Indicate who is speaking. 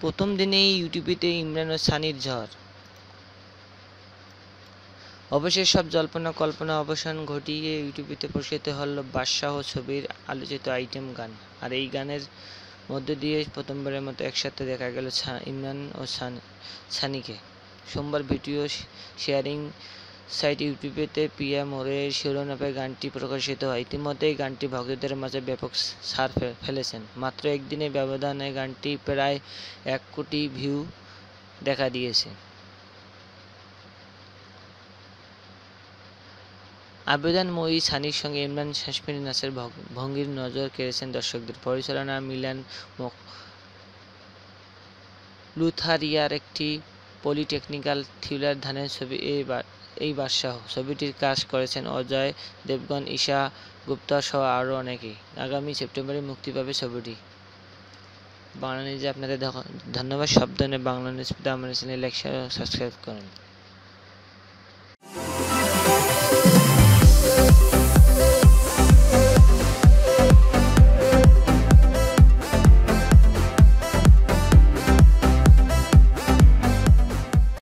Speaker 1: প্রথম দিনেই ইউটিউবেতে ইমরান ও সানির ঝড়। অবশেষে সব জল্পনা কল্পনা অবসান ঘটিয়ে ইউটিউবেতে প্রকাশিত হল বাদশাহ ছবির আলোচিত আইটেম গান। আর এই গানের মধ্য দিয়ে প্রথমবারের মতো একসাথে দেখা গেল ইমরান ও সান- সানিকে। সোমবার ভিডিও শেয়ারিং সাইট ইউটিউবেতে পিয়া মোরের শিরোনামে গানটি প্রকাশিত হয়। ইতিমধ্যে এই গানটি ভক্তদের মাঝে ব্যাপক সার ফেলেছেন। মাত্র একদিনের ব্যবধানে গানটি প্রায় এক কোটি ভিউ দেখা দিয়েছে। আবেদনময়ী সানির সঙ্গে ইমরান কাশ্মীরি নাচের ভঙ্গির নজর কেড়েছেন দর্শকদের। পরিচালনা মিলান লুথারিয়ার একটি পলিটেকনিক্যাল থ্রিলার ধানের ছবি এইবার এই বাদশাহ। ছবিটির কাজ করেছেন অজয় দেবগন, ঈশা গুপ্তা সহ আরও অনেকেই। আগামী সেপ্টেম্বরে মুক্তি পাবে ছবিটি। বাংলা নিউজে আপনাদের ধন্যবাদ। সব ধরনের বাংলা নিউজ আমার চ্যানেল সাবস্ক্রাইব করেন।